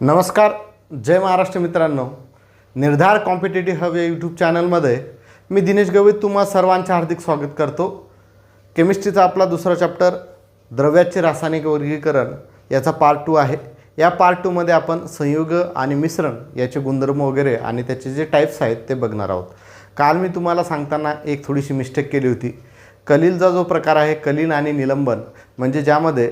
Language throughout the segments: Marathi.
नमस्कार जय महाराष्ट्र मित्रांनो. निर्धार कॉम्पिटेटिव्ह हब या यूट्यूब चॅनलमध्ये मी दिनेश गवळी तुम्हा सर्वांचे हार्दिक स्वागत करतो. केमिस्ट्रीचा आपला दुसरा चॅप्टर द्रव्याचे रासायनिक वर्गीकरण याचा पार्ट टू आहे. या पार्ट टूमध्ये आपण संयुग आणि मिश्रण याचे गुणधर्म वगैरे आणि त्याचे जे टाईप्स आहेत ते बघणार आहोत. काल मी तुम्हाला सांगताना एक थोडीशी मिस्टेक केली होती. कलीलचा जो प्रकार आहे कलीन आणि निलंबन म्हणजे ज्यामध्ये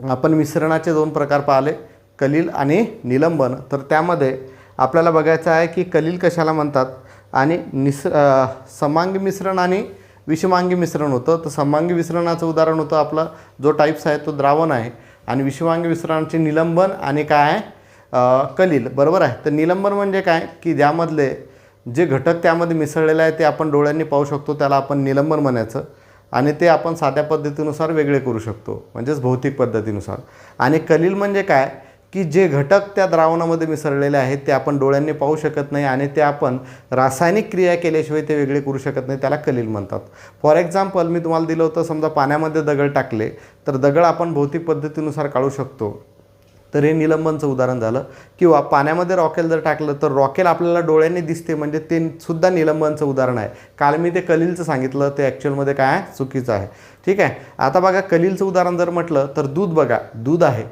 आपण मिश्रणाचे दोन प्रकार पाहिले. कलील आणि निलंबन. तर त्यामध्ये आपल्याला बघायचं आहे की कलील कशाला म्हणतात? आणि निस समांगी मिश्रण आणि विषमांगी मिश्रण होतं. तर समांगी मिश्रणाचं उदाहरण होतं आपलं. जो टाईप्स आहे तो द्रावण आहे. आणि विषमांगी मिश्रणाचे निलंबन आणि काय आहे? कलील. बरोबर आहे? तर निलंबन म्हणजे काय? की ज्यामधले जे घटक त्यामध्ये मिसळलेलं आहे ते आपण डोळ्यांनी पाहू शकतो. त्याला आपण निलंबन म्हणायचं. आणि ते आपण साध्या पद्धतीनुसार वेगळे करू शकतो. म्हणजेच भौतिक पद्धतीनुसार. आणि कलील म्हणजे काय? की जे घटक त्या द्रावणामध्ये मिसळलेले आहेत ते आपण डोळ्यांनी पाहू शकत नाही आणि ते आपण रासायनिक क्रिया केल्याशिवाय ते वेगळे करू शकत नाही त्याला कलील म्हणतात. फॉर एक्झाम्पल मी तुम्हाला दिलं होतं समजा पाण्यामध्ये दगड टाकले तर दगड आपण भौतिक पद्धतीनुसार काढू शकतो. तर हे निलंबनचं उदाहरण झालं. किंवा पाण्यामध्ये रॉकेल जर टाकलं तर रॉकेल आपल्याला डोळ्यांनी दिसते म्हणजे ते सुद्धा निलंबनचं उदाहरण आहे. काल मी ते कलीलचं सांगितलं ते ॲक्च्युअलमध्ये काय आहे? चुकीचं आहे. ठीक आहे? आता बघा कलीलचं उदाहरण जर म्हटलं तर दूध बघा दूध आहे.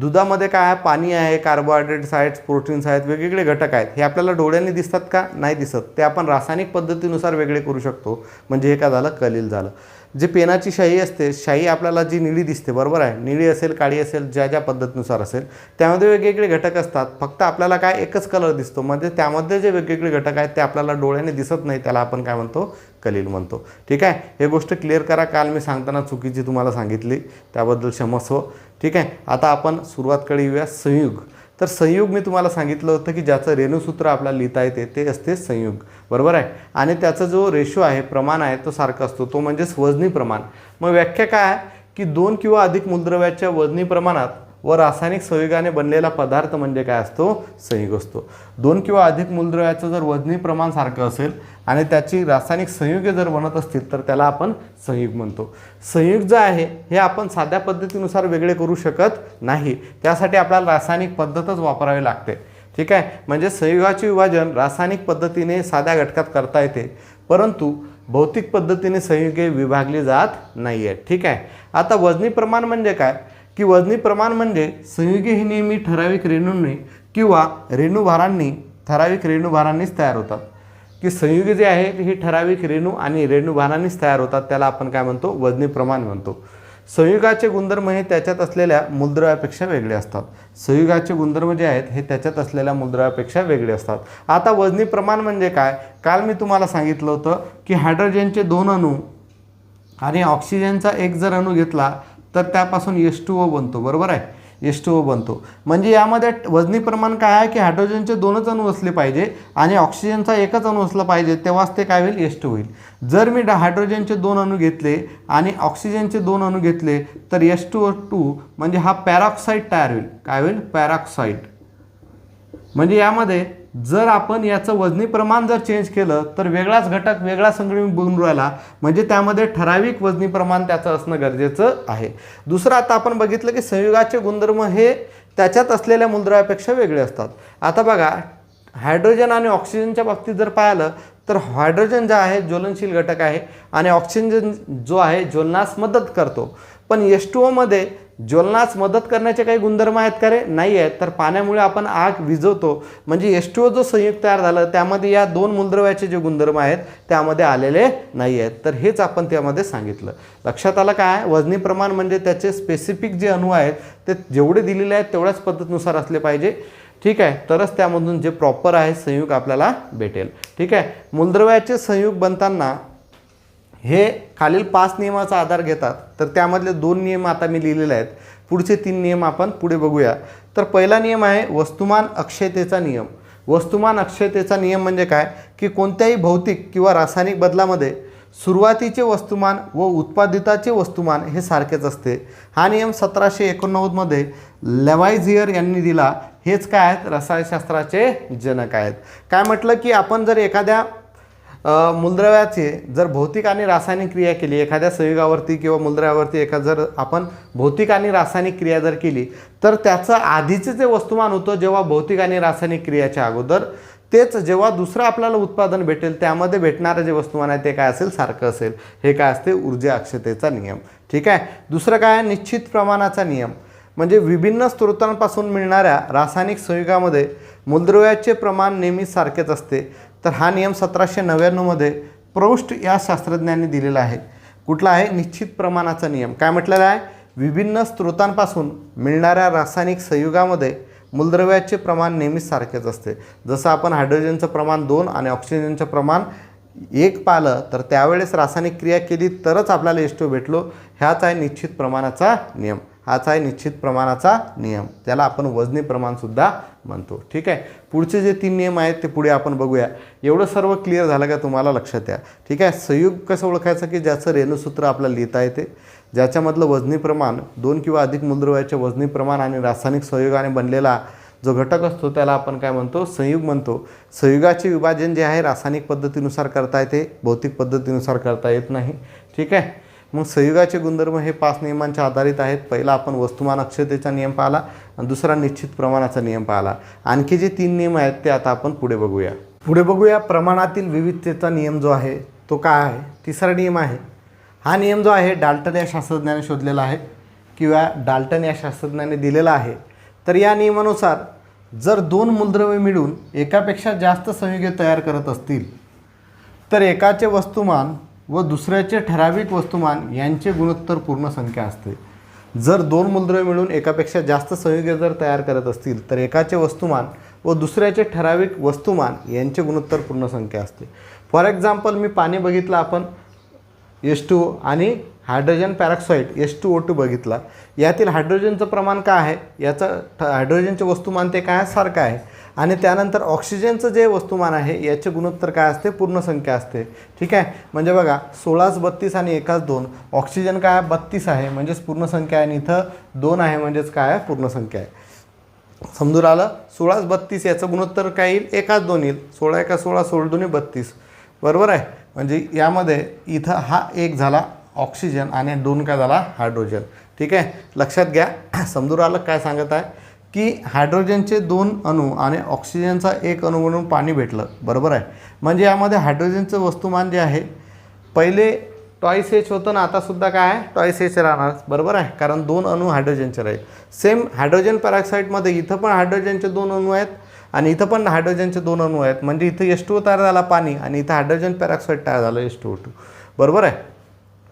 दुधामध्ये काय आहे? पाणी आहे कार्बोहायड्रेट्स आहेत प्रोटीन्स आहेत वेगवेगळे घटक आहेत. हे आपल्याला डोळ्यांनी दिसतात का? नाही दिसत. ते आपण रासायनिक पद्धतीनुसार वेगळे करू शकतो. म्हणजे हे काय झालं? कलील झालं. जे पेनाची शाई असते शाई आपल्याला जी निळी दिसते बरोबर आहे? निळी असेल काळी असेल ज्या ज्या पद्धतीनुसार असेल त्यामध्ये वेगवेगळे घटक असतात. फक्त आपल्याला काय? एकच कलर दिसतो. म्हणजे त्यामध्ये जे वेगवेगळे घटक आहेत ते आपल्याला डोळ्याने दिसत नाही. त्याला आपण काय म्हणतो? कलील म्हणतो. ठीक आहे? हे गोष्ट क्लिअर करा. काल मी सांगताना चुकीची तुम्हाला सांगितली. त्याबद्दल क्षमस्व ठीक आहे? आता आपण सुरुवातकडे येऊया संयुग. तर संयुग मी तुम्हाला सांगितलं होतं की ज्याचं रेणूसूत्र आपल्याला लिहिता येते ते असते संयुग. बरोबर आहे? आणि त्याचा जो रेशो आहे प्रमाण आहे तो सारखा असतो. तो म्हणजेच वजनी प्रमाण. मग व्याख्या काय? आहे की दोन किंवा अधिक मूलद्रव्याच्या वजनी प्रमाणात व रासायनिक संयुगाने बनलेला पदार्थ म्हणजे काय असतो? संयुग असतो. दोन किंवा अधिक मूलद्रव्याचं जर वजनी प्रमाण सारखं असेल आणि त्याची रासायनिक संयुगे जर बनत असतील तर त्याला आपण संयुग म्हणतो. संयुग जे आहे हे आपण साध्या पद्धतीनुसार वेगळे करू शकत नाही. त्यासाठी आपल्याला रासायनिक पद्धतच वापरावी लागते. ठीक आहे? म्हणजे संयुगाचे विभाजन रासायनिक पद्धतीने साध्या घटकात करता येते. परंतु भौतिक पद्धतीने संयुगे विभागली जात नाही आहेत ठीक आहे? आता वजनी प्रमाण म्हणजे काय? की वजनी प्रमाण म्हणजे संयुगे ही नेहमी ठराविक रेणूंनी किंवा रेणुभारांनी ठराविक रेणुभारांनीच तयार होतात. की संयुगे जे आहेत हे ठराविक रेणू आणि रेणूभानानेच तयार होतात त्याला आपण काय म्हणतो? वजनी प्रमाण म्हणतो. संयुगाचे गुणधर्म हे त्याच्यात असलेल्या मूलद्रव्यापेक्षा वेगळे असतात. संयुगाचे गुणधर्म जे आहेत हे त्याच्यात असलेल्या मूलद्रव्यापेक्षा वेगळे असतात. आता वजनी प्रमाण म्हणजे काय? काल मी तुम्हाला सांगितलं होतं की हायड्रोजनचे दोन अणू आणि ऑक्सिजनचा एक जर अणू घेतला तर त्यापासून एस टू ओ बनतो. बरोबर आहे? एस टू ओ बनतो. म्हणजे यामध्ये वजनी प्रमाण काय आहे की हायड्रोजनचे दोनच अणू असले पाहिजे आणि ऑक्सिजनचा एकच अणू असला पाहिजे तेव्हाच ते काय होईल? एस टू होईल. जर मी हायड्रोजनचे दोन अणू घेतले आणि ऑक्सिजनचे दोन अणू घेतले तर एस टू ओ टू म्हणजे हा पॅरॉक्साईड तयार होईल. काय होईल? पॅरॉक्साईड म्हणजे यामध्ये जर आपण याचं वजनी प्रमाण जर चेंज केलं तर वेगळाच घटक वेगळा संगणक बनून राहिला. म्हणजे त्यामध्ये ठराविक वजनी प्रमाण त्याचं असणं गरजेचं आहे. दुसरं आता आपण बघितलं की संयुगाचे गुणधर्म हे त्याच्यात असलेल्या मूलद्रव्यापेक्षा वेगळे असतात. आता बघा हायड्रोजन आणि ऑक्सिजनच्या बाबतीत जर पाहिलं तर हायड्रोजन जे आहे ज्वलनशील घटक आहे आणि ऑक्सिजन जो आहे ज्वलनास मदत करतो. पण एस टू ओमध्ये ज्वलनास मदत करण्याचे काही गुणधर्म आहेत का रे? नाही आहेत तर पाण्यामुळे आपण आग विझवतो. म्हणजे एस टी ओ जो संयुक्त तयार झालं त्यामध्ये या दोन मूलद्रव्याचे जे गुणधर्म आहेत त्यामध्ये आलेले नाही आहेत तर हेच आपण त्यामध्ये सांगितलं. लक्षात आलं काय? वजनी प्रमाण म्हणजे त्याचे स्पेसिफिक जे अणू आहेत ते जेवढे दिलेले आहेत तेवढ्याच पद्धतीनुसार असले पाहिजे. ठीक आहे? तरच त्यामधून जे प्रॉपर आहे संयुग आपल्याला भेटेल. ठीक आहे? मूलद्रव्याचे संयुग बनताना हे खालील पाच नियमाचा आधार घेतात. तर त्यामधले दोन नियम आता मी लिहिलेले आहेत. पुढचे तीन नियम आपण पुढे बघूया. तर पहिला नियम आहे वस्तुमान अक्षयतेचा नियम. वस्तुमान अक्षयतेचा नियम म्हणजे काय? की कोणत्याही भौतिक किंवा रासायनिक बदलामध्ये सुरुवातीचे वस्तुमान व उत्पादिताचे वस्तुमान हे सारखेच असते. हा नियम सतराशे एकोणनव्वदमध्ये लेवायझियर यांनी दिला. हेच काय आहेत? रसायनशास्त्राचे जनक आहेत. काय म्हटलं की आपण जर एखाद्या मूलद्रव्याचे जर भौतिक आणि रासायनिक क्रिया केली एखाद्या संयुगावरती किंवा मूलद्रव्यावरती एखाद जर आपण भौतिक आणि रासायनिक क्रिया जर केली तर त्याचं आधीचे जे वस्तुमान होतं जेव्हा भौतिक आणि रासायनिक क्रियाच्या अगोदर तेच जेव्हा दुसरं आपल्याला उत्पादन भेटेल त्यामध्ये भेटणारं जे वस्तुमान आहे ते काय असेल? सारखं असेल. हे काय असते? ऊर्जा अक्षतेचा नियम. ठीक आहे? दुसरं काय? आहे निश्चित प्रमाणाचा नियम. म्हणजे विभिन्न स्रोतांपासून मिळणाऱ्या रासायनिक संयुगामध्ये मूलद्रव्याचे प्रमाण नेहमी सारखेच असते. तर हा नियम सतराशे नव्याण्णवमध्ये प्रौष्ट या शास्त्रज्ञांनी दिलेला आहे. कुठला आहे? निश्चित प्रमाणाचा नियम. काय म्हटलेला आहे? विभिन्न स्रोतांपासून मिळणाऱ्या रासायनिक संयुगामध्ये मूलद्रव्याचे प्रमाण नेहमीच सारखेच असते. जसं आपण हायड्रोजनचं प्रमाण दोन आणि ऑक्सिजनचं प्रमाण एक पाहिलं तर त्यावेळेस रासायनिक क्रिया केली तरच आपल्याला एस्टो भेटलो. ह्याच आहे निश्चित प्रमाणाचा नियम. हाच आहे निश्चित प्रमाणाचा नियम. त्याला आपण वजनी प्रमाणसुद्धा म्हणतो. ठीक आहे? पुढचे जे तीन नियम आहेत ते पुढे आपण बघूया. एवढं सर्व क्लिअर झालं का तुम्हाला लक्षात द्या. ठीक आहे? संयुग कसं ओळखायचं की ज्याचं रेणूसूत्र आपल्याला लिहिता येते? ज्याच्यामधलं वजनी प्रमाण दोन किंवा अधिक मूलद्रव्याचे वजनी प्रमाण आणि रासायनिक संयोगाने बनलेला जो घटक असतो त्याला आपण काय म्हणतो? संयुग म्हणतो. संयुगाचे विभाजन जे आहे रासायनिक पद्धतीनुसार करता येते भौतिक पद्धतीनुसार करता येत नाही. ठीक आहे? मग संयुगाचे गुणधर्म हे पाच नियमांच्या आधारित आहेत. पहिला आपण वस्तुमान अक्षतेचा नियम पाहिला आणि दुसरा निश्चित प्रमाणाचा नियम पाहिला. आणखी जे तीन नियम आहेत ते आता आपण पुढे बघूया. पुढे बघूया प्रमाणातील विविधतेचा नियम जो आहे तो काय आहे? तिसरा नियम आहे. हा नियम जो आहे डाल्टन या शास्त्रज्ञाने शोधलेला आहे किंवा डाल्टन या शास्त्रज्ञाने दिलेला आहे. तर या नियमानुसार जर दोन मूलद्रव्ये मिळून एकापेक्षा जास्त संयुगे तयार करत असतील तर एकाचे वस्तुमान व दुसऱ्याचे ठराविक वस्तुमान यांचे गुणोत्तर पूर्ण संख्या असते. जर दोन मूलद्रव्य मिळून एकापेक्षा जास्त संयुगे जर तयार करत असतील तर एकाचे वस्तुमान व दुसऱ्याचे ठराविक वस्तुमान यांचे गुणोत्तर पूर्ण संख्या असते. फॉर एक्झाम्पल मी पाणी बघितलं आपण एस टू आणि hydrogen peroxide S two O two बघितला. यातील हायड्रोजनचं प्रमाण काय आहे? याचं ठ हायड्रोजनचे वस्तुमान ते काय सारखं आहे? आणि त्यानंतर ऑक्सिजनचं जे वस्तुमान आहे याचे गुणोत्तर काय असते? पूर्ण संख्या असते. ठीक आहे? म्हणजे बघा सोळाच बत्तीस आणि एकाच दोन. ऑक्सिजन काय? बत्तीस आहे. म्हणजेच पूर्ण संख्या आहे. आणि इथं दोन आहे म्हणजेच काय? आहे पूर्ण संख्या आहे. समजून आलं सोळाच बत्तीस याचं गुणोत्तर काय येईल? एकाच दोन येईल. सोळा एका सोळा सोळ दोन्ही बत्तीस. बरोबर आहे? म्हणजे यामध्ये इथं हा एक झाला ऑक्सिजन आणि दोन काय झाला? हायड्रोजन. ठीक आहे? लक्षात घ्या. समजून आलं काय सांगत आहे? की हायड्रोजनचे दोन अणू आणि ऑक्सिजनचा एक अणू म्हणून पाणी भेटलं. बरोबर आहे? म्हणजे यामध्ये हायड्रोजनचं वस्तुमान जे आहे पहिले टॉईस एच होतं ना आतासुद्धा काय आहे? टॉईस एच राहणार. बरोबर आहे? कारण दोन अणू हायड्रोजनचे राहील. सेम हायड्रोजन पॅरॉक्साईडमध्ये इथं पण हायड्रोजनचे दोन अणू आहेत आणि इथं पण हायड्रोजनचे दोन अणू आहेत. म्हणजे इथं एस टू तयार झाला पाणी आणि इथं हायड्रोजन पॅरॉक्साईड तयार झालं एस टू टू बरोबर आहे?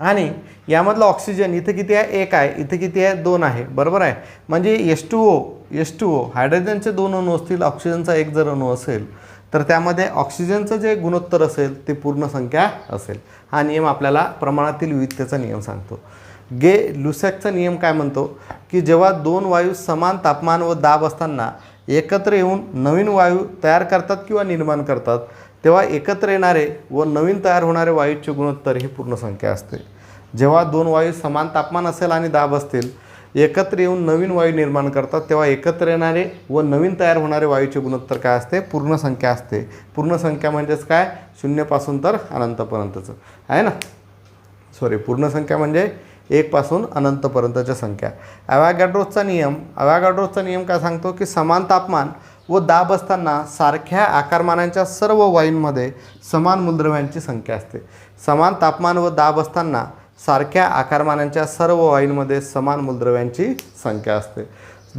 आणि यामधलं ऑक्सिजन इथं किती आहे? एक आहे. इथं किती आहे? दोन आहे. बरोबर आहे? म्हणजे S two O S two O हायड्रोजनचे दोन अणू असतील ऑक्सिजनचा एक जर अणू असेल तर त्यामध्ये ऑक्सिजनचं जे गुणोत्तर असेल ते पूर्ण संख्या असेल. हा नियम आपल्याला प्रमाणातील विविधतेचा नियम सांगतो. गे लुसॅकचा नियम काय म्हणतो? की जेव्हा दोन वायू समान तापमान व दाब असताना एकत्र येऊन नवीन वायू तयार करतात किंवा निर्माण करतात तेव्हा एकत्र येणारे व नवीन तयार होणारे वायूचे गुणोत्तर ही पूर्ण संख्या असते. जेव्हा दोन वायू समान तापमान असेल आणि दाब असतील एकत्र येऊन नवीन वायू निर्माण करतात तेव्हा एकत्र येणारे व नवीन तयार होणारे वायूचे गुणोत्तर काय असते? पूर्ण संख्या असते. पूर्ण संख्या म्हणजेच काय? शून्यपासून तर अनंतपर्यंतचं. आहे ना? सॉरी पूर्ण संख्या म्हणजे एकपासून अनंतपर्यंतच्या संख्या. ॲवॅगॅड्रोजचा नियम ॲवॅगॅड्रोजचा नियम काय सांगतो? की समान तापमान व दाब असताना सारख्या आकारमानांच्या सर्व वाईनमध्ये समान मूलद्रव्यांची संख्या असते. समान तापमान व दाब असताना सारख्या आकारमानांच्या सर्व वाईनमध्ये समान मूलद्रव्यांची संख्या असते.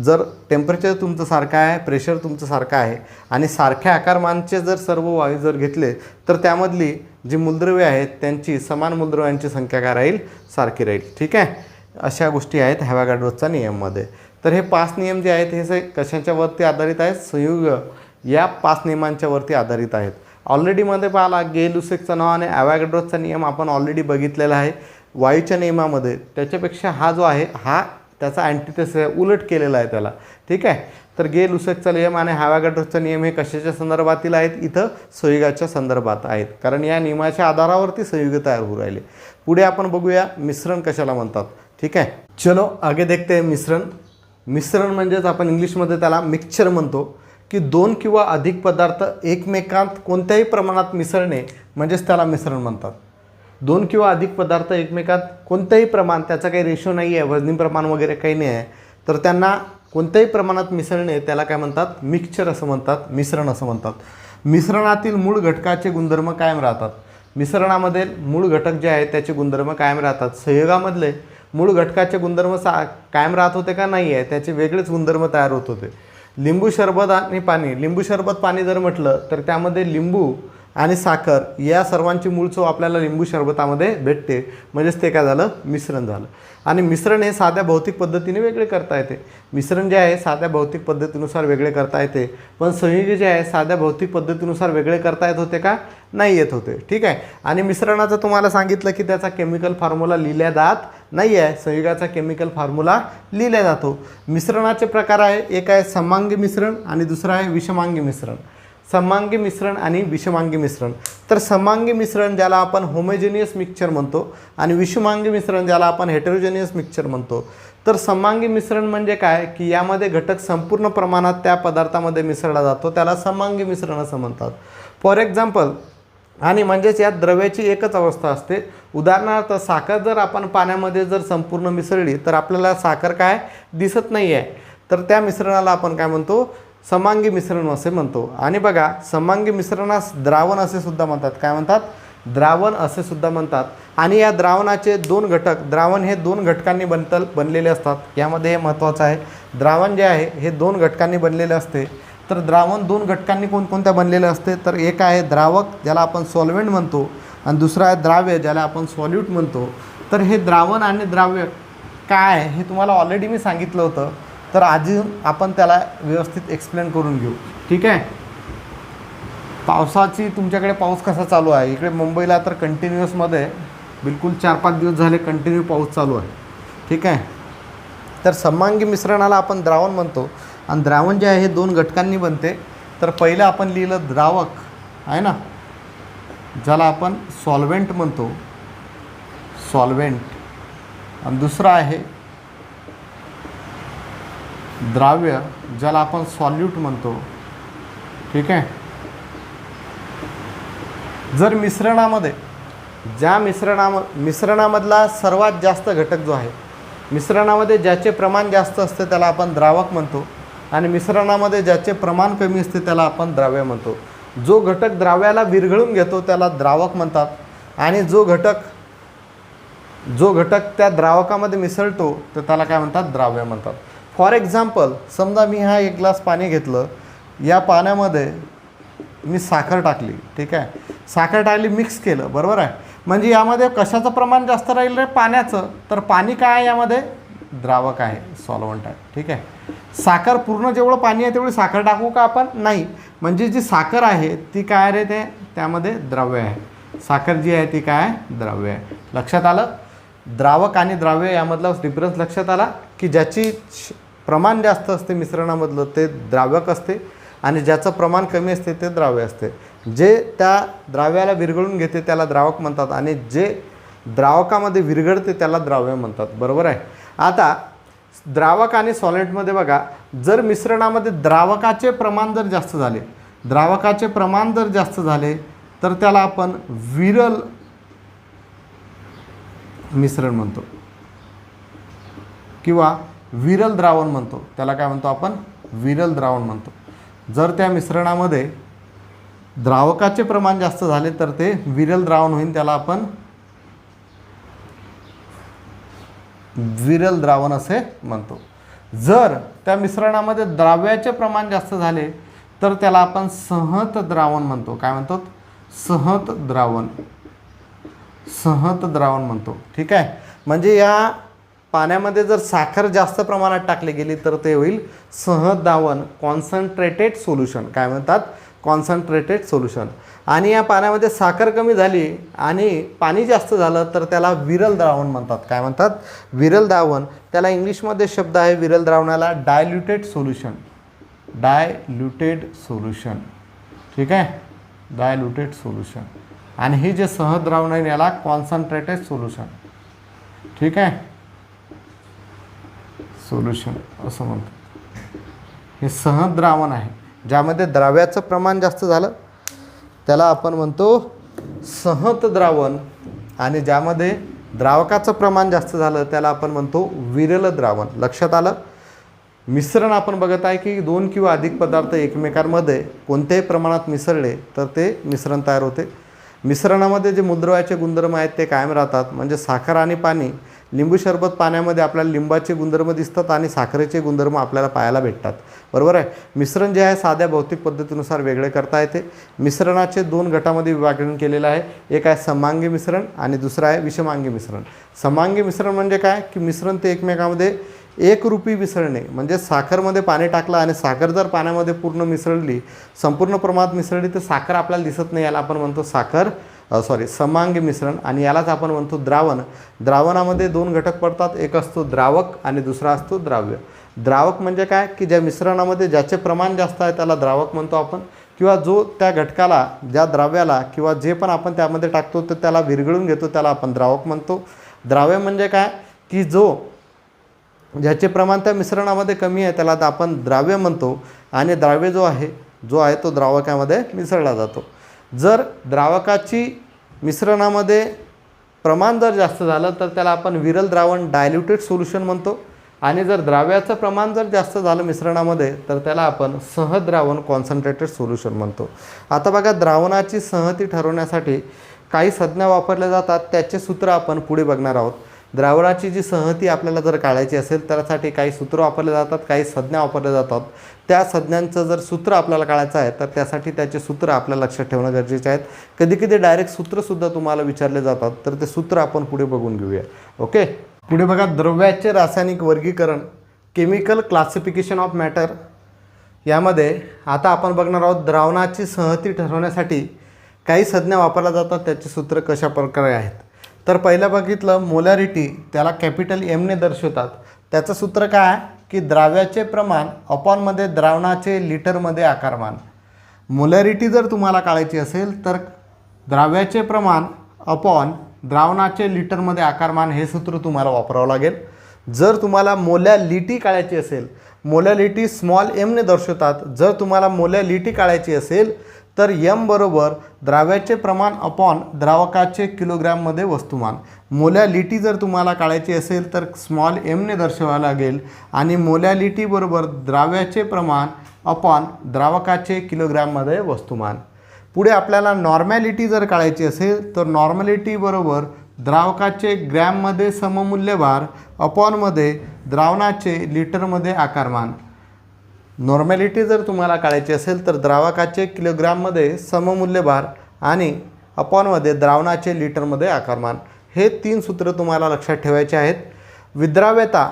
जर टेम्परेचर तुमचं सारखं आहे प्रेशर तुमचं सारखं आहे आणि सारख्या आकारमानचे जर सर्व वायू जर घेतले तर त्यामधली जी मूलद्रव्ये आहेत त्यांची समान मूलद्रव्यांची संख्या काय राहील? सारखी राहील. ठीक आहे? अशा गोष्टी आहेत हॅवागाड्रोजचा नियममध्ये तर हे पाच नियम जे आहेत हे स कशाच्यावरती आधारित आहेत? संयुग या पाच नियमांच्या वरती आधारित आहेत. ऑलरेडीमध्ये पाहिला गे लुसेकचं नाव आणि ॲवॅगड्रोजचा नियम आपण ऑलरेडी बघितलेला आहे. वायूच्या नियमामध्ये त्याच्यापेक्षा हा जो आहे हा त्याचा अँटीटेस उलट केलेला आहे त्याला. ठीक आहे? तर गे लुसेकचा नियम आणि हॅवॅगड्रोजचा नियम हे कशाच्या संदर्भातील आहेत? इथं संयुगाच्या संदर्भात आहेत. कारण या नियमाच्या आधारावरती संयुग तयार होऊ राहिले. पुढे आपण बघूया मिश्रण कशाला म्हणतात. ठीक आहे? चलो आगे देखते मिश्रण. मिश्रण म्हणजेच आपण इंग्लिशमध्ये त्याला मिक्सचर म्हणतो की दोन किंवा अधिक पदार्थ एकमेकांत कोणत्याही प्रमाणात मिसळणे म्हणजेच त्याला मिश्रण म्हणतात. दोन किंवा अधिक पदार्थ एकमेकात कोणतंही प्रमाण त्याचा काही रेशो नाही आहे वजनी प्रमाण वगैरे काही नाही आहे तर त्यांना कोणत्याही प्रमाणात मिसळणे त्याला काय म्हणतात? मिक्सचर असं म्हणतात मिश्रण असं म्हणतात. मिश्रणातील मूळ घटकाचे गुणधर्म कायम राहतात. मिश्रणामध्ये मूळ घटक जे आहेत त्याचे गुणधर्म कायम राहतात. संयोगामधले मूळ घटकाचे गुणधर्म सा कायम राहत होते का नाही आहे त्याचे वेगळेच गुणधर्म तयार होत होते. लिंबू सरबत आणि पाणी लिंबू सरबत पाणी जर म्हटलं तर त्यामध्ये लिंबू आणि साखर या सर्वांची मूळ चव आपल्याला लिंबू सरबतामध्ये भेटते. म्हणजेच ते काय झालं? मिश्रण झालं. आणि मिश्रण हे साध्या भौतिक पद्धतीने वेगळे करता येते. मिश्रण जे आहे साध्या भौतिक पद्धतीनुसार वेगळे करता येते. पण संयुगे जे आहे साध्या भौतिक पद्धतीनुसार वेगळे करता येत होते का? नाही येत होते. ठीक आहे? आणि मिश्रणाचं तुम्हाला सांगितलं की त्याचा केमिकल फॉर्म्युला लिहिल्या जात नाही आहे संयुगाचा केमिकल फॉर्म्युला लिहिला जातो. मिश्रणाचे प्रकार आहे एक आहे समांगी मिश्रण आणि दुसरं आहे विषमांगी मिश्रण. समांगी मिश्रण आणि विषमांगी मिश्रण. तर समांगी मिश्रण ज्याला आपण होमोजेनियस मिक्सचर म्हणतो आणि विषमांगी मिश्रण ज्याला आपण हेटेरोजेनियस मिक्सचर म्हणतो. तर समांगी मिश्रण म्हणजे काय? की यामध्ये घटक संपूर्ण प्रमाणात त्या पदार्थामध्ये मिसळला जातो त्याला समांगी मिश्रण असं म्हणतात. फॉर एक्झाम्पल आणि म्हणजेच यात द्रव्याची एकच अवस्था असते. उदाहरणार्थ साखर जर आपण पाण्यामध्ये जर संपूर्ण मिसळली तर आपल्याला साखर काय? दिसत नाही आहे तर त्या मिश्रणाला आपण काय म्हणतो? समांगी मिश्रण असे म्हणतो. आणि बघा समांगी मिश्रणास द्रावण असे सुद्धा म्हणतात. काय म्हणतात? द्रावण असे सुद्धा म्हणतात. आणि या द्रावणाचे दोन घटक द्रावण हे दोन घटकांनी बनतल बनलेले असतात. यामध्ये हे महत्त्वाचं आहे. द्रावण जे आहे हे दोन घटकांनी बनलेले असते. तर द्रावण दोन घटकांनी कोणकोणत्या बनलेले असते? तर एक आहे द्रावक ज्याला आपण सॉल्व्हेंट म्हणतो आणि दुसरं आहे द्राव्य ज्याला आपण सॉल्यूट म्हणतो. तर हे द्रावण आणि द्राव्य काय आहे हे तुम्हाला ऑलरेडी मी सांगितलं होतं. तर आधी आपण त्याला व्यवस्थित एक्सप्लेन करून घेऊ. ठीक आहे? पावसाची तुमच्याकडे पाऊस कसा चालू आहे? इकडे मुंबईला तर कंटिन्युअसमध्ये बिलकुल चार पाच दिवस झाले कंटिन्यू पाऊस चालू आहे. ठीक आहे? तर समांगी मिश्रणाला आपण द्रावण म्हणतो. आणि द्रावण जे आहे हे दोन घटकांनी बनते. तर पहिलं आपण लिहिलं द्रावक आहे ना? ज्याला आपण सॉल्वेंट म्हणतो. सॉल्वेंट आणि दुसरं आहे द्राव्य ज्याला आपण सॉल्यूट म्हणतो. ठीक आहे? जर मिश्रणामध्ये ज्या मिश्रणाम मिश्रणामधला सर्वात जास्त घटक जो आहे मिश्रणामध्ये ज्याचे प्रमाण जास्त असते त्याला आपण द्रावक म्हणतो. आणि मिश्रणामध्ये ज्याचे प्रमाण कमी असते त्याला आपण द्राव्य म्हणतो. जो घटक द्राव्याला विरघळून घेतो त्याला द्रावक म्हणतात. आणि जो घटक जो घटक त्या द्रावकामध्ये मिसळतो तर त्याला काय म्हणतात? द्राव्य म्हणतात. फॉर एक्झाम्पल समजा मी हा एक ग्लास पाणी घेतलं. या पाण्यामध्ये मी साखर टाकली ठीक आहे? साखर टाकली मिक्स केलं बरोबर आहे? म्हणजे यामध्ये कशाचं प्रमाण जास्त राहील? रे पाण्याचं. तर पाणी काय आहे यामध्ये? द्रावक आहे सॉल्वंट आहे. ठीक आहे? साखर पूर्ण जेवढं पाणी आहे तेवढी साखर टाकू का आपण? नाही. म्हणजे जी साखर आहे ती काय रे ते? त्यामध्ये द्रव्य आहे. साखर जी आहे ती काय? आहे द्रव्य आहे. लक्षात आलं? द्रावक आणि द्राव्य यामधला डिफरन्स लक्षात आला? की ज्याची प्रमाण जास्त असते मिश्रणामधलं ते द्रावक असते आणि ज्याचं प्रमाण कमी असते ते द्राव्य असते. जे त्या द्राव्याला विरघळून घेते त्याला द्रावक म्हणतात आणि जे द्रावकामध्ये विरघळते त्याला द्राव्य म्हणतात. बरोबर आहे? आता द्रावक आणि सॉलिडमध्ये बघा जर मिश्रणामध्ये द्रावकाचे प्रमाण जर जास्त झाले द्रावकाचे प्रमाण जर जास्त झाले तर त्याला आपण विरल मिश्रण म्हणतो. किंवा विरल द्रावण म्हणतो. त्याला काय म्हणतो आपण? विरल द्रावण म्हणतो. जर त्या मिश्रणामध्ये द्रावकाचे प्रमाण जास्त झाले तर ते विरल द्रावण होईल त्याला आपण विरल द्रावण असे म्हणतो. जर त्या मिश्रणामध्ये द्राव्याचे प्रमाण जास्त झाले तर त्याला आपण सहत द्रावण म्हणतो. काय म्हणतो? सहत द्रावण. सहत द्रावण म्हणतो. ठीक आहे? म्हणजे या पाण्यामध्ये जर साखर जास्त प्रमाणात टाकली गेली तर ते होईल सहत द्रावण कॉन्सन्ट्रेटेड सोल्युशन काय म्हणतात? कॉन्सन्ट्रेटेड सोल्युशन आणि या पाण्यामध्ये साखर कमी झाली आणि पाणी जास्त झालं तर त्याला विरल द्रावण म्हणतात. काय म्हणतात? विरल द्रावण. त्याला इंग्लिशमध्ये शब्द आहे विरल द्रावणाला डायल्युटेड सोल्युशन डायल्युटेड सोल्युशन ठीक आहे? डायल्युटेड सोल्युशन आणि हे जे सहज द्रावण आहे याला कॉन्सन्ट्रेटेड सोल्युशन ठीक आहे? सोल्युशन असं म्हणतात. हे सहज द्रावण आहे. ज्यामध्ये द्राव्याचं प्रमाण जास्त झालं त्याला आपण म्हणतो सहत द्रावण. आणि ज्यामध्ये द्रावकाचं प्रमाण जास्त झालं त्याला आपण म्हणतो विरल द्रावण. लक्षात आलं? मिश्रण आपण बघत आहे की दोन किंवा अधिक पदार्थ एकमेकांमध्ये कोणत्याही प्रमाणात मिसळले तर ते मिश्रण तयार होते. मिश्रणामध्ये जे मुद्रवायचे गुणधर्म आहेत ते कायम राहतात. म्हणजे साखर आणि पाणी लिंबू सरबत पाण्यामध्ये आपल्याला लिंबाचे गुणधर्म दिसतात आणि साखरेचे गुणधर्म आपल्याला पाहायला भेटतात. बरोबर आहे? मिश्रण जे आहे साध्या भौतिक पद्धतीनुसार वेगळे करता येते. मिश्रणाचे दोन गटामध्ये विभागण केलेलं आहे. एक आहे समांगी मिश्रण आणि दुसरं आहे विषमांगी मिश्रण. समांगी मिश्रण म्हणजे काय? की मिश्रण ते एकमेकामध्ये एकरूपी मिसळणे. म्हणजे साखरमध्ये पाणी टाकलं आणि साखर जर पाण्यामध्ये पूर्ण मिसळली संपूर्ण प्रमाणात मिसळली तर साखर आपल्याला दिसत नाही. याला आपण म्हणतो साखर सॉरी समांगी मिश्रण आणि यालाच आपण म्हणतो द्रावण. द्रावणामध्ये दोन घटक पडतात एक असतो द्रावक आणि दुसरा असतो द्राव्य. द्रावक म्हणजे काय? की ज्या मिश्रणामध्ये ज्याचे प्रमाण जास्त आहे त्याला द्रावक म्हणतो आपण किंवा जो त्या घटकाला ज्या द्राव्याला किंवा जे पण आपण त्यामध्ये टाकतो तर त्याला विरघळून घेतो त्याला आपण द्रावक म्हणतो. द्राव्य म्हणजे काय? की जो ज्याचे प्रमाण त्या मिश्रणामध्ये कमी आहे त्याला आपण द्राव्य म्हणतो आणि द्राव्य जो आहे जो आहे तो द्रावकामध्ये मिसळला जातो. जर द्रावकाची मिश्रणामध्ये प्रमाण जर जास्त झालं तर त्याला आपण विरल द्रावण डायल्युटेड सोल्युशन म्हणतो. आणि जर द्राव्याचं प्रमाण जर जास्त झालं मिश्रणामध्ये तर त्याला आपण सहद्रावण कॉन्सन्ट्रेटेड सोल्युशन म्हणतो. आता बघा द्रावणाची सहती ठरवण्यासाठी काही संज्ञा वापरल्या जातात. त्याचे सूत्र आपण पुढे बघणार आहोत. द्रावणाची जी संहती आपल्याला जर काढायची असेल त्यासाठी काही सूत्र वापरले जातात काही संज्ञा वापरल्या जातात. त्या संज्ञांचं जर सूत्र आपल्याला काढायचं आहे तर त्यासाठी त्याचे सूत्र आपल्या लक्षात ठेवणं गरजेचे आहेत. कधी कधी डायरेक्ट सूत्रसुद्धा तुम्हाला विचारले जातात तर ते सूत्र आपण पुढे बघून घेऊया. ओके? पुढे बघा द्रव्याचे रासायनिक वर्गीकरण केमिकल क्लासिफिकेशन ऑफ मॅटर यामध्ये आता आपण बघणार आहोत द्रावणाची संहती ठरवण्यासाठी काही संज्ञा वापरल्या जातात त्याचे सूत्र कशा प्रकारे आहेत? तर पहिलं बघितलं मोलॅरिटी त्याला कॅपिटल एमने दर्शवतात. त्याचं सूत्र काय की द्राव्याचे प्रमाण अपॉनमध्ये द्रावणाचे लिटरमध्ये आकारमान मोलॅरिटी जर तुम्हाला काढायची असेल तर द्राव्याचे प्रमाण अपॉन द्रावणाचे लिटरमध्ये आकारमान हे सूत्र तुम्हाला वापरावं लागेल. जर तुम्हाला मोलॅलिटी काढायची असेल मोलॅलिटी स्मॉल एमने दर्शवतात. जर तुम्हाला मोलॅलिटी काढायची असेल तर यम बरोबर द्राव्याचे प्रमाण अपॉन द्रावकाचे किलोग्रॅममध्ये वस्तुमान. मोलॅलिटी जर तुम्हाला काढायची असेल तर स्मॉल एमने दर्शवावं लागेल. आणि मोलॅलिटी बरोबर द्राव्याचे प्रमाण अपॉन द्रावकाचे किलोग्रॅममध्ये वस्तुमान. पुढे आपल्याला नॉर्मॅलिटी जर काढायची असेल तर नॉर्मॅलिटी बरोबर द्रावकाचे ग्रॅममध्ये सममूल्य भार अपॉनमध्ये द्रावणाचे लिटरमध्ये आकारमान. नॉर्मॅलिटी जर तुम्हाला काढायची असेल तर द्रावकाचे किलोग्राममध्ये सममूल्य भार आणि अपॉनमध्ये द्रावणाचे लिटरमध्ये आकारमान. हे तीन सूत्र तुम्हाला लक्षात ठेवायचे आहेत. विद्राव्यता.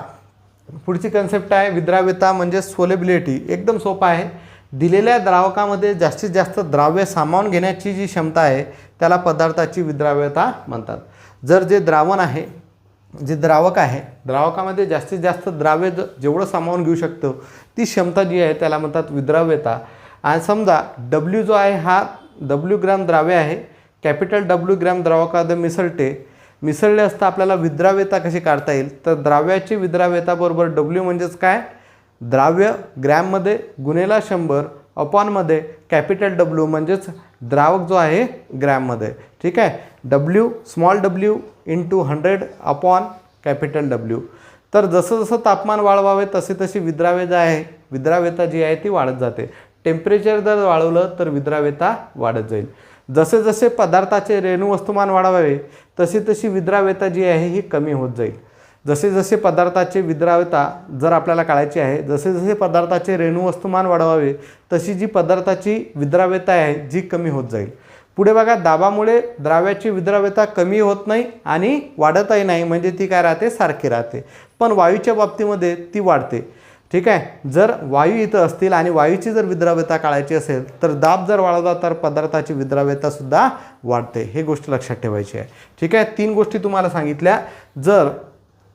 पुढची कन्सेप्ट आहे. विद्राव्यता म्हणजे सोलेबिलिटी एकदम सोपं आहे. दिलेल्या द्रावकामध्ये जास्तीत जास्त द्राव्य सामावून घेण्याची जी क्षमता आहे त्याला पदार्थाची विद्राव्यता म्हणतात. जर जे द्रावण आहे जे द्रावक आहे द्रावकामध्ये जास्तीत जास्त द्राव्य ज जेवढं सामावून घेऊ शकतो ती क्षमता जी आहे त्याला म्हणतात विद्राव्यता. आणि समजा डब्ल्यू जो आहे हा डब्ल्यू ग्रॅम द्राव्य आहे कॅपिटल डब्ल्यू ग्रॅम द्रावकामध्ये मिसळते. मिसळले असता आपल्याला विद्राव्यता कशी काढता येईल? तर द्राव्याची विद्राव्यता बरोबर डब्ल्यू म्हणजेच काय? द्राव्य ग्रॅममध्ये गुन्हेला शंभर अपॉनमध्ये कॅपिटल डब्ल्यू म्हणजेच द्रावक जो आहे ग्रॅममध्ये. ठीक आहे? W small W into hundred upon capital W तर जसं जसं तापमान वाढवावे तसे तशी विद्राव्य आहे. विद्राव्यता जी आहे ती वाढत जाते. टेम्परेचर जर वाढवलं तर विद्राव्यता वाढत जाईल. जसे जसे पदार्थाचे रेणू वस्तुमान वाढवावे तशी तशी विद्राव्यता जी आहे ही कमी होत जाईल. जसे जसे पदार्थाचे विद्राव्यता जर आपल्याला काढायची आहे जसे जसे पदार्थाचे रेणू वस्तुमान वाढवावे तशी जी पदार्थाची विद्राव्यता आहे जी कमी होत जाईल. पुढे बघा दाबामुळे द्राव्याची विद्राव्यता कमी होत नाही आणि वाढतही नाही म्हणजे ती काय राहते? सारखी राहते. पण वायूच्या बाबतीमध्ये ती वाढते. ठीक आहे? जर वायू इथं असतील आणि वायूची जर विद्राव्यता काढायची असेल तर दाब जर वाढवला तर पदार्थाची विद्राव्यतासुद्धा वाढते. हे गोष्ट लक्षात ठेवायची आहे. ठीक आहे? तीन गोष्टी तुम्हाला सांगितल्या. जर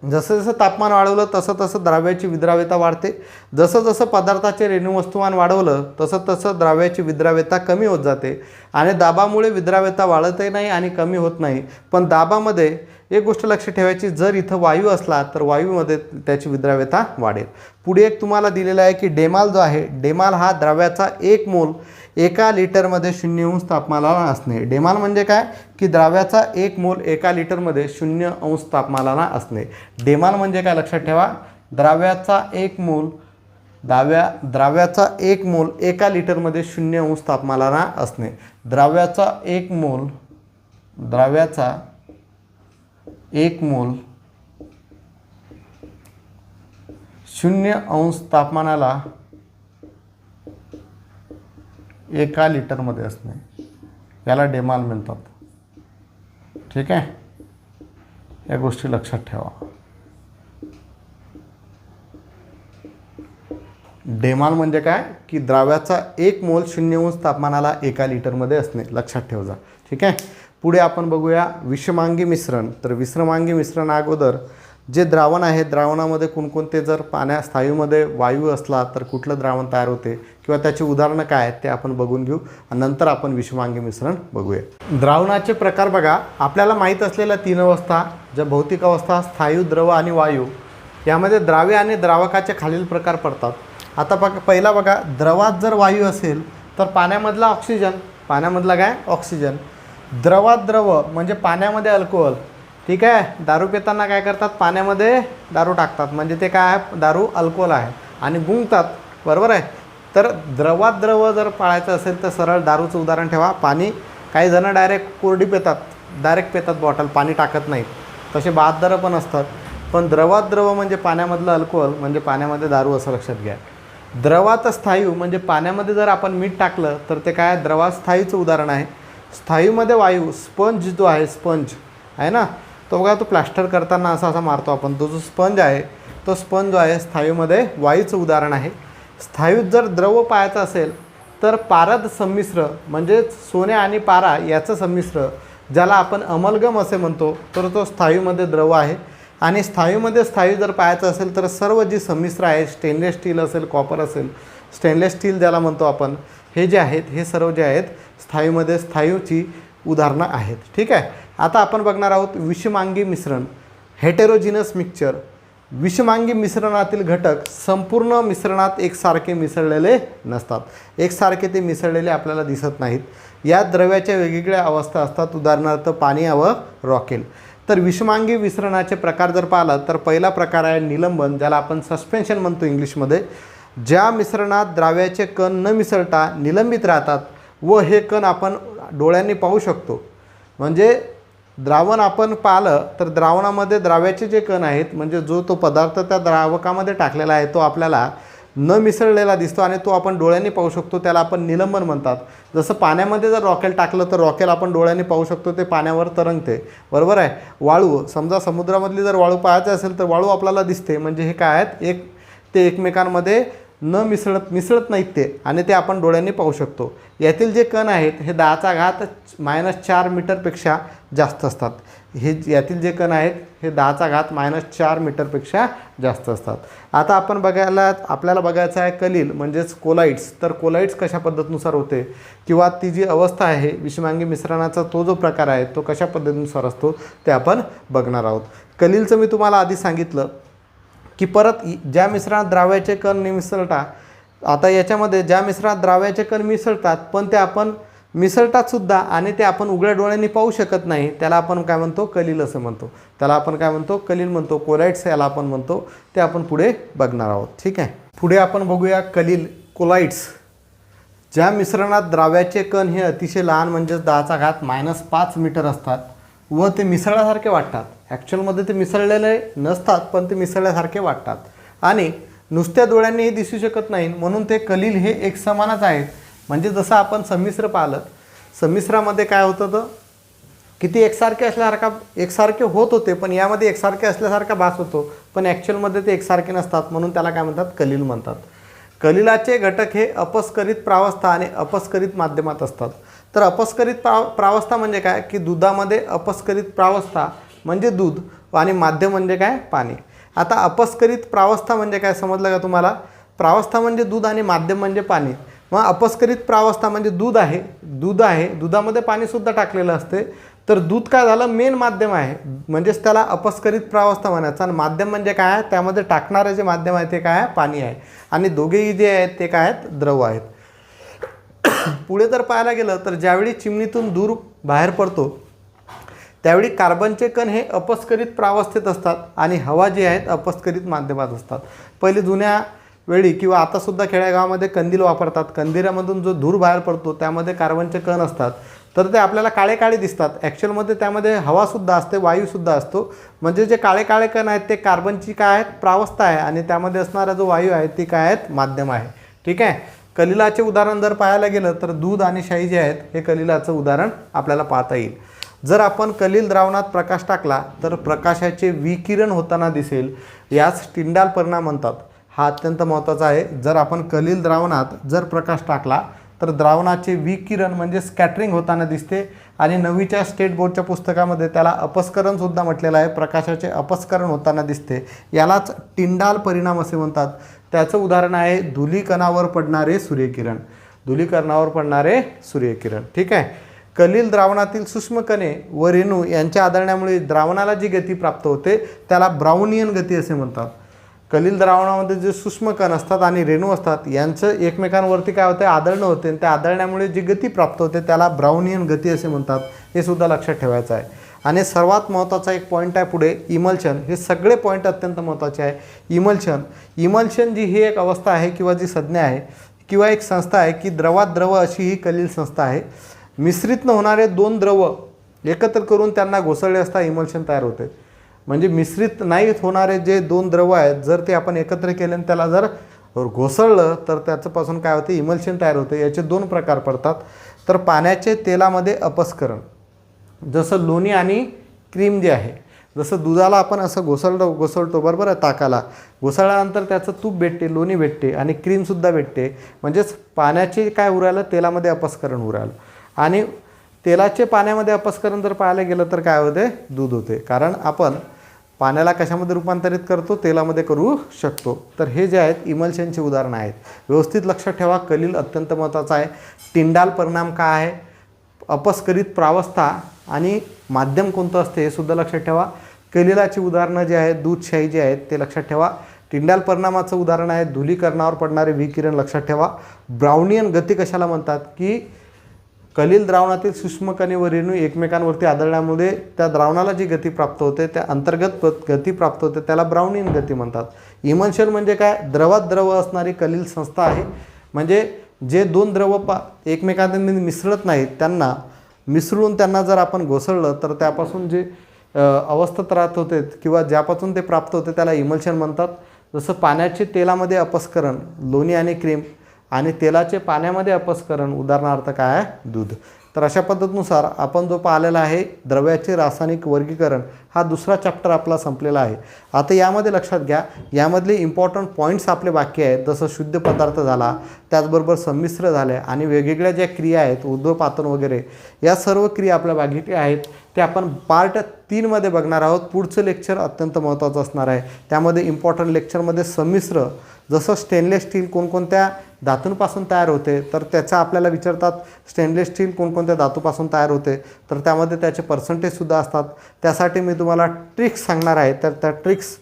जसं जसं तापमान वाढवलं तसं तसं द्राव्याची विद्राव्यता वाढते. जसं जसं पदार्थाचे रेणू वस्तुमान वाढवलं तसं तसं द्राव्याची विद्राव्यता कमी होत जाते. आणि दाबामुळे विद्राव्यता वाढतही नाही आणि कमी होत नाही. पण दाबामध्ये एक गोष्ट लक्ष ठेवायची जर इथं वायू असला तर वायूमध्ये त्याची विद्राव्यता वाढेल. पुढे एक तुम्हाला दिलेला आहे की डेमाल जो आहे डेमाल हा द्रव्याचा एक मोल. एका लिटरमध्ये शून्य अंश तापमानाला असणे. डेमाल म्हणजे काय? की द्राव्याचा एक मोल एका लिटरमध्ये शून्य अंश तापमानाला असणे. डेमाल म्हणजे काय? लक्षात ठेवा. द्राव्याचा एक मोल द्राव्या द्राव्याचा एक मोल एका लिटरमध्ये शून्य अंश तापमानाला असणे. द्राव्याचा एक मोल द्राव्याचा एक मोल शून्य अंश तापमानाला एका लिटरमध्ये असणे. याला डेमाल म्हणतात. ठीक आहे? या गोष्टी लक्षात ठेवा. डेमाल म्हणजे काय? की द्राव्याचा एक मोल शून्य अंश तापमानाला एका लिटरमध्ये असणे. लक्षात ठेव जा. ठीक आहे? पुढे आपण बघूया विषमांगी मिश्रण. तर विश्रमांगी मिश्रण अगोदर जे द्रावण आहे द्रावणामध्ये कोणकोणते? जर पाण्या स्थायूमध्ये वायू असला तर कुठलं द्रावण तयार होते? किंवा त्याची उदाहरणं काय आहेत ते आपण बघून घेऊ आणि नंतर आपण विषमांगी मिश्रण बघूया. द्रावणाचे प्रकार बघा आपल्याला माहीत असलेल्या तीन अवस्था ज्या भौतिक अवस्था स्थायू द्रव आणि वायू यामध्ये द्राव्य आणि द्रावकाचे खालील प्रकार पडतात. आता बघा पहिला बघा द्रवात जर वायू असेल तर पाण्यामधला ऑक्सिजन पाण्यामधला काय? ऑक्सिजन. द्रवात द्रव म्हणजे पाण्यामध्ये अल्कोहोल. ठीक आहे? दारू पिताना काय करतात? पाण्यामध्ये दारू टाकतात. म्हणजे ते काय आहे? दारू अल्कोहोल आहे. आणि गुंगतात. बरोबर आहे? तर द्रवात द्रव जर पाळायचं असेल तर सरळ दारूचं उदाहरण ठेवा. पाणी काही जणं डायरेक्ट कोरडी पितात. डायरेक्ट पितात बॉटल पाणी टाकत नाहीत. तसे बहात्तर पण असतात. पण द्रवात द्रव म्हणजे पाण्यामधलं अल्कोहोल म्हणजे पाण्यामध्ये दारू असं लक्षात घ्या. द्रवात स्थायू म्हणजे पाण्यामध्ये जर आपण मीठ टाकलं तर ते काय द्रवात स्थायूचं उदाहरण आहे. स्थायूमध्ये वायू स्पंज जो आहे स्पंज आहे ना? तो बघा तो प्लास्टर करताना असा असा मारतो आपण. तो जो स्पंज आहे तो स्पंज जो आहे स्थायूमध्ये वायूचं उदाहरण आहे. स्थायूत जर द्रव पाहायचं असेल तर पारद संमिश्र म्हणजेच सोने आणि पारा याचं संमिश्र ज्याला आपण अमलगम असे म्हणतो तर तो स्थायूमध्ये द्रव आहे. आणि स्थायूमध्ये स्थायू जर पाहायचं असेल तर सर्व जी संमिश्र आहे स्टेनलेस स्टील असेल कॉपर असेल स्टेनलेस स्टील ज्याला म्हणतो आपण हे जे आहेत हे सर्व जे आहेत स्थायूमध्ये स्थायूची उदाहरणं आहेत. ठीक आहे? आता आपण बघणार आहोत विषमांगी मिश्रण हेटेरोजिनस मिक्सचर विषमांगी मिश्रणातील घटक संपूर्ण मिश्रणात एकसारखे मिसळलेले नसतात. एकसारखे ते मिसळलेले आपल्याला दिसत नाहीत. या द्रव्याच्या वेगवेगळ्या अवस्था असतात. उदाहरणार्थ पाणी व रॉकेल. तर विषमांगी मिश्रणाचे प्रकार जर पाहिला तर पहिला प्रकार आहे निलंबन ज्याला आपण सस्पेन्शन म्हणतो इंग्लिशमध्ये. ज्या मिश्रणात द्राव्याचे कण न मिसळता निलंबित राहतात व हे कण आपण डोळ्यांनी पाहू शकतो. म्हणजे द्रावण आपण पाहिलं तर द्रावणामध्ये द्राव्याचे जे कण आहेत म्हणजे जो तो पदार्थ त्या द्रावकामध्ये टाकलेला आहे तो आपल्याला न मिसळलेला दिसतो आणि तो आपण डोळ्यांनी पाहू शकतो त्याला आपण निलंबन म्हणतात. जसं पाण्यामध्ये जर रॉकेल टाकलं तर रॉकेल आपण डोळ्यांनी पाहू शकतो ते पाण्यावर तरंगते. बरोबर आहे? वाळू समजा समुद्रामधली जर वाळू पाहायचं असेल तर वाळू आपल्याला दिसते. म्हणजे हे काय आहेत? एक ते एकमेकांमध्ये न मिसळत मिसळत नाहीत ते. आणि ते आपण डोळ्यांनी पाहू शकतो. यातील जे कण आहेत हे दहाचा घात मायनस चार मीटरपेक्षा जास्त असतात. हे यातील जे कण आहेत हे दहाचा घात मायनस चार मीटरपेक्षा जास्त असतात. आता आपण बघायला आपल्याला बघायचं आहे कलील म्हणजेच कोलाईट्स तर कोलाईट्स कशा पद्धतीनुसार होते? किंवा ती जी अवस्था आहे विषमांगी मिश्रणाचा तो जो प्रकार आहे तो कशा पद्धतीनुसार असतो ते आपण बघणार आहोत. कलीलचं मी तुम्हाला आधी सांगितलं की परत ज्या मिश्रणात द्राव्याचे कण नि मिसळता आता याच्यामध्ये ज्या मिश्रणात द्राव्याचे कण मिसळतात पण ते आपण मिसळतात सुद्धा आणि ते आपण उघड्या डोळ्यांनी पाहू शकत नाही त्याला आपण काय म्हणतो? कलील असं म्हणतो. त्याला आपण काय म्हणतो? कलील म्हणतो. कोलाईट्स याला आपण म्हणतो. ते आपण पुढे बघणार आहोत. ठीक आहे? पुढे आपण बघूया कलील कोलाईट्स ज्या मिश्रणात द्राव्याचे कण हे अतिशय लहान म्हणजेच दहाचा घात मायनस पाच मीटर असतात व ते मिसळल्यासारखे वाटतात. ॲक्च्युअलमध्ये ते मिसळलेले नसतात पण ते मिसळल्यासारखे वाटतात. आणि नुसत्या डोळ्यांनी हे दिसू शकत नाही म्हणून ते कलील हे एक समानच आहेत. म्हणजे जसं आपण संमिश्र पाहिलं संमिश्रामध्ये काय होतं तर किती एकसारखे असल्यासारखा एकसारखे होत होते पण यामध्ये एकसारखे असल्यासारखा भास होतो. पण ॲक्च्युअलमध्ये ते एकसारखे नसतात म्हणून त्याला काय म्हणतात? कलील म्हणतात. कलिलाचे घटक हे अपस्करित प्रावस्था आणि अपस्करित माध्यमात असतात. तर अपस्करित प्रा प्रावस्था म्हणजे काय? की दुधामध्ये अपस्करित प्रावस्था म्हणजे दूध आणि माध्यम म्हणजे काय? पाणी. आता अपस्करित प्रावस्था म्हणजे काय? समजलं का तुम्हाला? प्रावस्था म्हणजे दूध आणि माध्यम म्हणजे पाणी. मग अपस्करित प्रावस्था म्हणजे दूध आहे दूध आहे दुधामध्ये पाणीसुद्धा टाकलेलं असते. तर दूध काय झालं? मेन माध्यम आहे. म्हणजेच त्याला अपस्करित प्रावस्था म्हणायचं. आणि माध्यम म्हणजे काय? आहे त्यामध्ये टाकणारं जे माध्यम आहे ते काय? आहे पाणी आहे. आणि दोघेही जे आहेत ते काय आहेत? द्रव आहेत. पुढे जर पाहायला गेलं तर ज्यावेळी चिमणीतून दूर बाहेर पडतो त्यावेळी कार्बनचे कण हे अपस्करित प्रावस्थेत असतात आणि हवा जी आहेत अपस्करित माध्यमात असतात. पहिले जुन्या वेळी किंवा आतासुद्धा खेड्यागावामध्ये कंदील वापरतात. कंदिरामधून जो धूर बाहेर पडतो त्यामध्ये कार्बनचे कण असतात. तर ते आपल्याला काळे काळे दिसतात. ॲक्च्युअलमध्ये त्यामध्ये हवासुद्धा असते वायूसुद्धा असतो. म्हणजे जे काळे काळे कण आहेत ते कार्बनची काय आहेत? प्रावस्था आहे आणि त्यामध्ये असणारा जो वायू आहे ती काय आहेत? माध्यम आहे. ठीक आहे? कलिलाचे उदाहरण जर पाहायला गेलं तर दूध आणि शाई जे आहेत हे कलिलाचं उदाहरण आपल्याला पाहता येईल. जर आपण कलिल द्रावणात प्रकाश टाकला तर प्रकाशाचे विकिरण होताना दिसेल. यास टिंडाल परिणाम म्हणतात. हा अत्यंत महत्त्वाचा आहे. जर आपण कलिल द्रावणात जर प्रकाश टाकला तर द्रावणाचे विकिरण म्हणजे स्कॅटरिंग होताना दिसते आणि नववीच्या स्टेट बोर्डच्या पुस्तकामध्ये त्याला अपस्करणसुद्धा म्हटलेलं आहे. प्रकाशाचे अपस्करण होताना दिसते. यालाच टिंडाल परिणाम असे म्हणतात. त्याचं उदाहरण आहे धुलीकणावर पडणारे सूर्यकिरण. धुलीकणावर पडणारे सूर्यकिरण. ठीक आहे? कलील द्रावणातील सूक्ष्मकणे व रेणू यांच्या आदळण्यामुळे द्रावणाला जी गती प्राप्त होते त्याला ब्राउनियन गती असे म्हणतात. कलील द्रावणामध्ये जे सूक्ष्मकण असतात आणि रेणू असतात यांचं एकमेकांवरती काय होतं आदळणं होते. आणि त्या आदळण्यामुळे जी गती प्राप्त होते त्याला ब्राउनियन गती असे म्हणतात. हे सुद्धा लक्षात ठेवायचं आहे. आणि सर्वात महत्त्वाचा एक पॉईंट आहे पुढे इमल्शन हे सगळे पॉईंट अत्यंत महत्त्वाचे आहे. इमल्शन इमल्शन जी ही एक अवस्था आहे किंवा जी संज्ञा आहे किंवा एक संस्था आहे की द्रवात द्रव अशी ही कलील संस्था आहे. मिश्रित न होणारे दोन द्रव एकत्र करून त्यांना घोसळले असता इमल्शन तयार होते. म्हणजे मिश्रित नाही होणारे जे दोन द्रव आहेत जर ते आपण एकत्र केले आणि त्याला जर घोसळलं तर त्याच्यापासून काय होते? इमल्शन तयार होते. याचे दोन प्रकार पडतात. तर पाण्याचे तेलामध्ये अपस्करण. जसं लोणी आणि क्रीम जे आहे जसं दुधाला आपण असं घोसळतो घोसळतो बरोबर ताकाला. घोसळल्यानंतर त्याचं तूप भेटते लोणी भेटते आणि क्रीमसुद्धा भेटते. म्हणजेच पाण्याचे काय उरायलं? तेलामध्ये अपस्करण उरायलं. आणि तेलाचे पाण्यामध्ये अपस्करण जर पाहायला गेलं तर काय होते? दूध होते. कारण आपण पाण्याला कशामध्ये रूपांतरित करतो? तेलामध्ये करू शकतो. तर हे जे आहेत इमल्शनचे उदाहरणं आहेत. व्यवस्थित लक्षात ठेवा कलील अत्यंत महत्त्वाचा आहे. टिंडाल परिणाम काय आहे? अपस्करित प्रावस्था आणि माध्यम कोणतं असते हे सुद्धा लक्षात ठेवा. कलिलाची उदाहरणं जी आहेत दूधशाही जी आहेत ते लक्षात ठेवा. टिंडाल परिणामाचं उदाहरण आहे धुलीकरणावर पडणारे विकिरण लक्षात ठेवा. ब्राउनियन गती कशाला म्हणतात? की कलिल द्रावणातील सूक्ष्मकणे व रेणू एकमेकांवरती आदळण्यामुळे त्या द्रावणाला जी गती प्राप्त होते त्या अंतर्गत प- गती प्राप्त होते त्याला ब्राउनियन गती म्हणतात. इमल्शन म्हणजे काय? द्रवात द्रव असणारी कलिल संस्था आहे. म्हणजे जे दोन द्रव पा एकमेकांमध्ये मिसळत नाहीत त्यांना मिसळून त्यांना जर आपण घोसळलं तर त्यापासून जे अवस्थेत अवस्था त्रास होते किंवा ज्यापासून ते प्राप्त होते त्याला इमल्शन म्हणतात. जसं पाण्याचे तेलामध्ये अपस्करण लोणी आणि क्रीम आणि तेलाचे पाण्यामध्ये अपस्करण उदाहरणार्थ काय आहे? दूध. तर अशा पद्धतीनुसार आपण जो पाहिलेला आहे द्रव्याचे रासायनिक वर्गीकरण हा दुसरा चॅप्टर आपला संपलेला आहे. आता यामध्ये लक्षात घ्या यामधले इम्पॉर्टंट पॉईंट्स आपले बाकी आहेत. जसं शुद्ध पदार्थ झाला त्याचबरोबर संमिश्र झाले आणि वेगवेगळ्या ज्या क्रिया आहेत उद्योपातन वगैरे या सर्व क्रिया आपल्या बाकी आहेत. ते आपण पार्ट तीनमध्ये बघणार आहोत. पुढचं लेक्चर अत्यंत महत्त्वाचं असणार आहे. त्यामध्ये इम्पॉर्टंट लेक्चरमध्ये संमिश्र जसं स्टेनलेस स्टील कोणकोणत्या धातूंपासून तयार होते तर त्याचा आपल्याला विचारतात स्टेनलेस स्टील कोणकोणत्या धातूपासून तयार होते? तर त्यामध्ये त्याचे पर्सेंटेजसुद्धा असतात. त्यासाठी मी तुम्हाला ट्रिक्स सांगणार आहे. तर त्या ट्रिक्स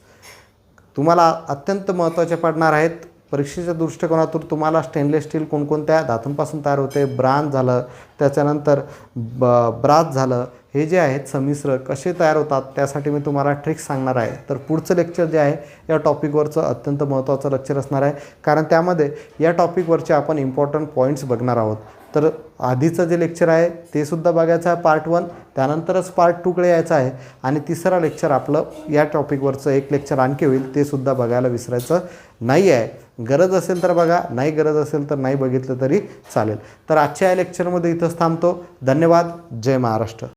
तुम्हाला अत्यंत महत्त्वाचे पडणार आहेत. परीक्षेच्या दृष्टिकोनातून तुम्हाला स्टेनलेस स्टील कोणकोणत्या धातूंपासून तयार होते? ब्रांज झालं. त्याच्यानंतर ब ब्रास झालं. हे जे आहेत संमिश्र कसे तयार होतात त्यासाठी मी तुम्हाला ट्रिक्स सांगणार आहे. तर पुढचं लेक्चर जे आहे या टॉपिकवरचं अत्यंत महत्त्वाचं लेक्चर असणार आहे. कारण त्यामध्ये या टॉपिकवरचे आपण इम्पॉर्टंट पॉईंट्स बघणार आहोत. तर आधीचं जे लेक्चर आहे ते सुद्धा बघायचं आहे पार्ट वन त्यानंतरच पार्ट टूकडे यायचं आहे आणि तिसरा लेक्चर आपलं या टॉपिकवरचं एक लेक्चर आणखी होईल ते सुद्धा बघायला विसरायचं नाही आहे. गरज असेल तर बघा नाही गरज असेल तर नाही बघितलं तरी चालेल. तर आजच्या या लेक्चरमध्ये इथंच थांबतो. धन्यवाद. जय महाराष्ट्र.